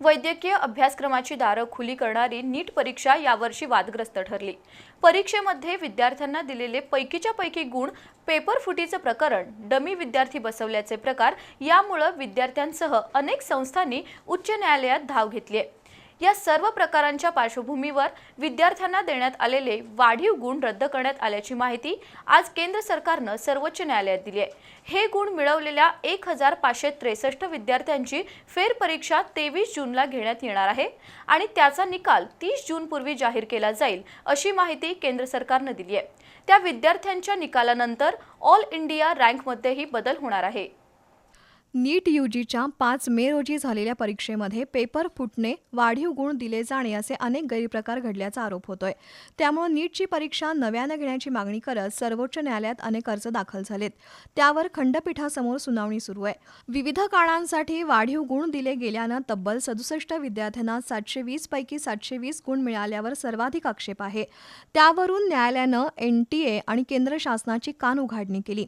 वैद्यकीय अभ्यासक्रमाची दारं खुली करणारी नीट परीक्षा यावर्षी वादग्रस्त ठरली. परीक्षेमध्ये विद्यार्थ्यांना दिलेले पैकीच्या पैकी गुण पेपर फुटीचं प्रकरण डमी विद्यार्थी बसवल्याचे प्रकार यामुळं विद्यार्थ्यांसह अनेक संस्थांनी उच्च न्यायालयात धाव घेतली आहे. या सर्व प्रकारांच्या पार्श्वभूमीवर विद्यार्थ्यांना देण्यात आलेले वाढीव गुण रद्द करण्यात आल्याची माहिती आज केंद्र सरकारनं सर्वोच्च न्यायालयात दिली आहे. हे गुण मिळवलेल्या एक हजार पाचशे त्रेसष्ट विद्यार्थ्यांची फेरपरीक्षा तेवीस जूनला घेण्यात येणार आहे आणि त्याचा निकाल तीस जूनपूर्वी जाहीर केला जाईल अशी माहिती केंद्र सरकारनं दिली आहे. त्या विद्यार्थ्यांच्या निकालानंतर ऑल इंडिया रँकमध्येही बदल होणार आहे. नीट यूजीच्या पाच मे रोजी झालेल्या परीक्षेमध्ये पेपर फुटणे वाढीव गुण दिले जाणे असे अनेक गैरप्रकार घडल्याचा आरोप होतोय. त्यामुळे नीटची परीक्षा नव्यानं घेण्याची मागणी करत सर्वोच्च न्यायालयात अनेक अर्ज दाखल झालेत. त्यावर खंडपीठासमोर सुनावणी सुरू आहे. विविध कारणांसाठी वाढीव गुण दिले गेल्यानं तब्बल सदुसष्ट विद्यार्थ्यांना सातशे वीस पैकी सातशे वीस गुण मिळाल्यावर सर्वाधिक आक्षेप आहे. त्यावरून न्यायालयानं एन टी ए आणि केंद्र शासनाची कान उघाडणी केली.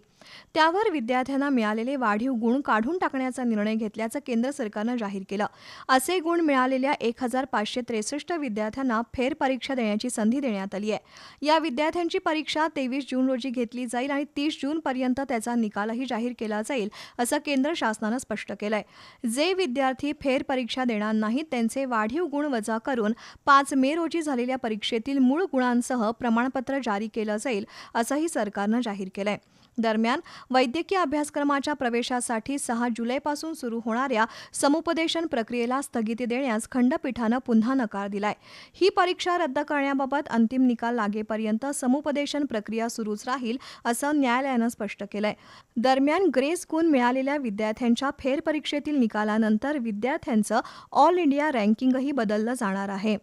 त्यावर विद्यार्थ्यांना मिळालेले वाढीव गुण काढून टाकण्याचा निर्णय घेतल्याचं केंद्र सरकारनं जाहीर केलं. असे गुण मिळालेल्या एक हजार पाचशे त्रेसष्ट विद्यार्थ्यांना फेरपरीक्षा देण्याची संधी देण्यात आली आहे. या विद्यार्थ्यांची परीक्षा तेवीस जून रोजी घेतली जाईल आणि तीस जूनपर्यंत त्याचा निकालही जाहीर केला जाईल असं केंद्र शासनानं स्पष्ट केलंय. जे विद्यार्थी फेरपरीक्षा देणार नाहीत त्यांचे वाढीव गुण वजा करून पाच मे रोजी झालेल्या परीक्षेतील मूळ गुणांसह प्रमाणपत्र जारी केलं जाईल असंही सरकारनं जाहीर केलंय. दरम्यान दरम्यान वैद्यकीय अभ्यासक्रमाच्या प्रवेशासाठी सहा जुलैपासून सुरू होणाऱ्या समुपदेशन प्रक्रियेला स्थगिती देण्यास खंडपीठानं पुन्हा नकार दिलाय. ही परीक्षा रद्द करण्याबाबत अंतिम निकाल लागेपर्यंत समुपदेशन प्रक्रिया सुरूच राहील असं न्यायालयानं स्पष्ट केलंय. दरम्यान ग्रेस गुण मिळालेल्या विद्यार्थ्यांच्या फेरपरीक्षेतील निकालानंतर विद्यार्थ्यांचं ऑल इंडिया रँकिंगही बदललं जाणार आहे.